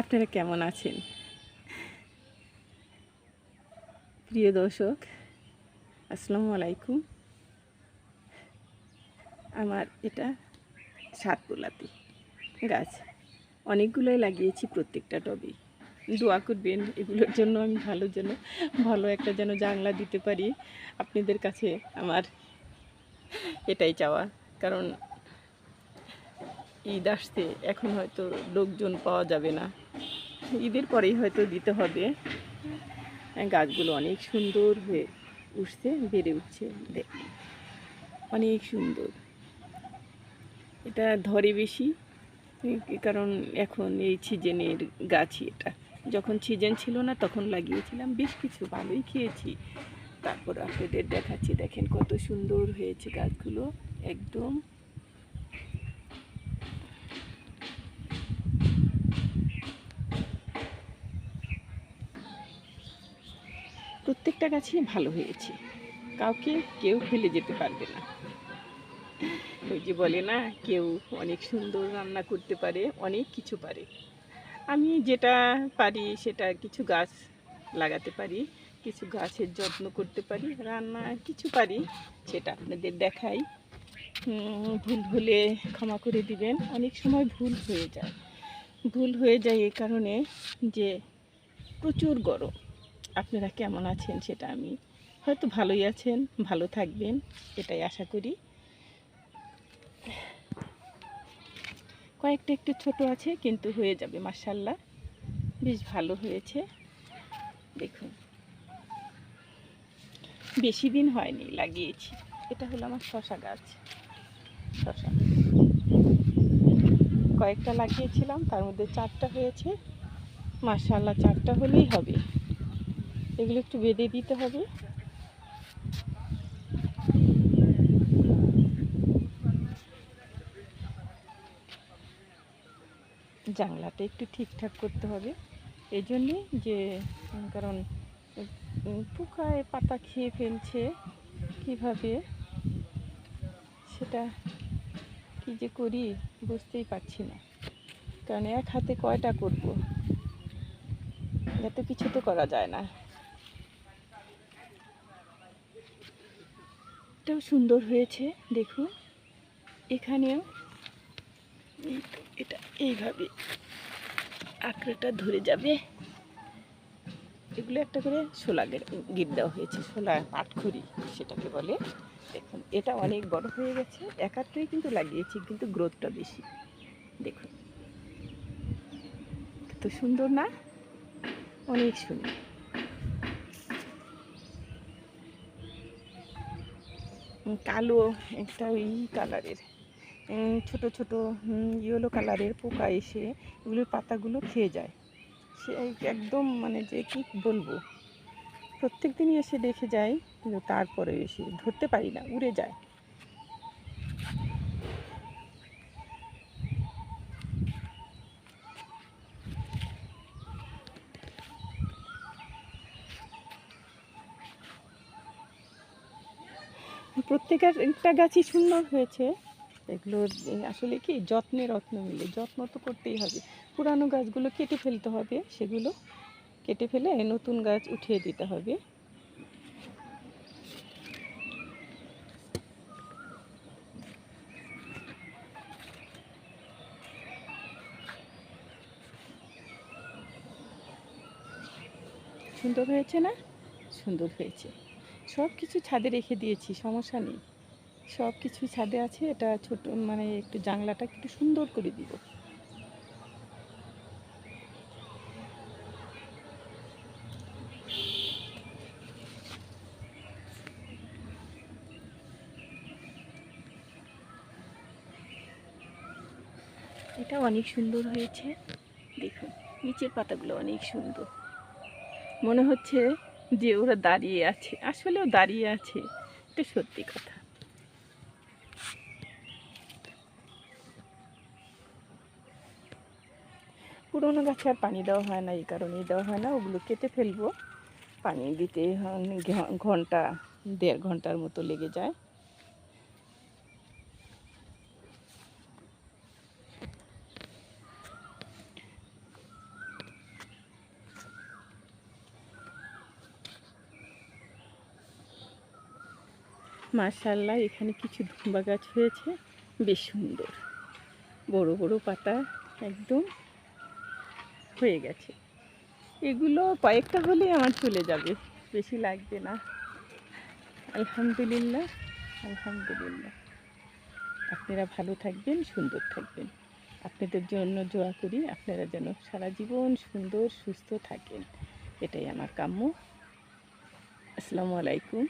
আপনারা কেমন আছেন? প্রিয় দর্শক, আসসালামু আলাইকুম। আমার এটা সাত গোলাপি গাছ। অনেকগুলোই লাগিয়েছি প্রত্যেকটা টবেই দোয়া করবেন, এগুলোর জন্য আমি ভালো যেন, ভালো একটা যেন জানলা দিতে পারি। আপনাদের কাছে আমার এটাই চাওয়া। কারণ ঈদ আসছে, এখন হয়তো লোকজন পাওয়া যাবে না। ঈদের পরেই হয়তো দিতে হবে। গাছগুলো অনেক সুন্দর হয়ে উঠছে, বেড়ে উঠছে, দেখ। অনেক সুন্দর। এটা ধরে বেশি, কারণ এখন এই সিজনের গাছই এটা। যখন সিজন ছিল না, তখন লাগিয়েছিলাম, বেশ কিছু ভালোই খেয়েছি। তারপর আপনাদের দেখাচ্ছি, দেখেন কত সুন্দর হয়েছে গাছগুলো, একদম। প্রত্যেকটা গাছই ভালো হয়েছে। কাউকে কেউ ফেলে যেতে পারবে না। ওই যে বলে না, কেউ অনেক সুন্দর রান্না করতে পারে, অনেক কিছু পারে। আমি যেটা পারি সেটা কিছু গাছ লাগাতে পারি, কিছু গাছের যত্ন করতে পারি, রান্না কিছু পারি, সেটা আপনাদের দেখাই। ভুল হলে ক্ষমা করে দিবেন। অনেক সময় ভুল হয়ে যায়। ভুল হয়ে যায় এই কারণে যে প্রচুর গরম। আপনারা কেমন আছেন সেটা আমি হয়তো ভালোই আছেন, ভালো থাকবেন, এটাই আশা করি। কয়েকটা একটু ছোট আছে, কিন্তু হয়ে যাবে মার্শাল্লাহ বেশ ভালো হয়েছে। দেখুন। বেশি দিন হয়নি, লাগিয়েছি। এটা হলো আমার শশা গাছ। শশা। কয়েকটা লাগিয়েছিলাম, তার মধ্যে চারটা হয়েছে। মার্শাল্লাহ চারটা হলেই হবে। এগুলো একটু বেঁধে দিতে হবে। জানলাটা একটু ঠিকঠাক করতে হবে। এই জন্যে যে, কারণ পোকায় পাতা খেয়ে ফেলছে, কীভাবে সেটা কি যে করি বুঝতেই পারছি না। কারণ এক হাতে কয়টা করব? এত কিছু তো করা যায় না। এটাও সুন্দর হয়েছে, দেখুন। এখানেও এটা এইভাবে আঁকড়েটা ধরে যাবে। এগুলো একটা করে শোলা গিট দেওয়া হয়েছে, শোলা পাটখড়ি সেটাকে বলে। দেখুন, এটা অনেক বড় হয়ে গেছে একাত্রই কিন্তু লাগিয়েছি, কিন্তু গ্রোথটা বেশি। দেখুন তো সুন্দর না? অনেক সুন্দর। কালো একটা ওই কালারের ছোটো ছোট ইয়েলো কালারের পোকা এসে এগুলোর পাতাগুলো খেয়ে যায়। সে একদম মানে যে কি বলব প্রত্যেক দিনই এসে দেখে যায়, কিন্তু তারপরে এসে ধরতে পারি না, উড়ে যায়। প্রত্যেকের একটা গাছই সুন্দর হয়েছে। এগুলোর আসলে কি, যত্নে রত্ন মিলে, যত্ন তো করতেই হবে। পুরানো গাছগুলো কেটে ফেলতে হবে, সেগুলো কেটে ফেলে নতুন গাছ উঠিয়ে দিতে হবে। সুন্দর হয়েছে না? সুন্দর হয়েছে। সব কিছু ছাদে রেখে দিয়েছি, সমস্যা নেই। সব কিছু ছাদে আছে, এটা ছোট মানে একটু জানলাটা একটু সুন্দর করে দিব। এটা অনেক সুন্দর হয়েছে। দেখুন, নিচের পাতাগুলো অনেক সুন্দর। মনে হচ্ছে যে ওরা দাঁড়িয়ে আছে। আসলেও দাঁড়িয়ে আছে। এটা সত্যি কথা। পুরোনো গাছে আর পানি দেওয়া হয় না, এই কারণেই দেওয়া হয় না। ওগুলো কেটে ফেলব। পানি দিতে ঘণ্টা, দেড় ঘণ্টার মতো লেগে যায়। মাশাল্লাহ এখানে কিছু ধুম্বা গাছ হয়েছে, বেশ সুন্দর। বড় বড় পাতা একদম হয়ে গেছে। এগুলো কয়েকটা হলে আমার চলে যাবে, বেশি লাগবে না। আলহামদুলিল্লাহ আলহামদুলিল্লাহ। আপনারা ভালো থাকবেন, সুন্দর থাকবেন। আপনাদের জন্য দোয়া করি, আপনারা যেন সারা জীবন সুন্দর, সুস্থ থাকেন। এটাই আমার কাম্য। আসসালামু আলাইকুম।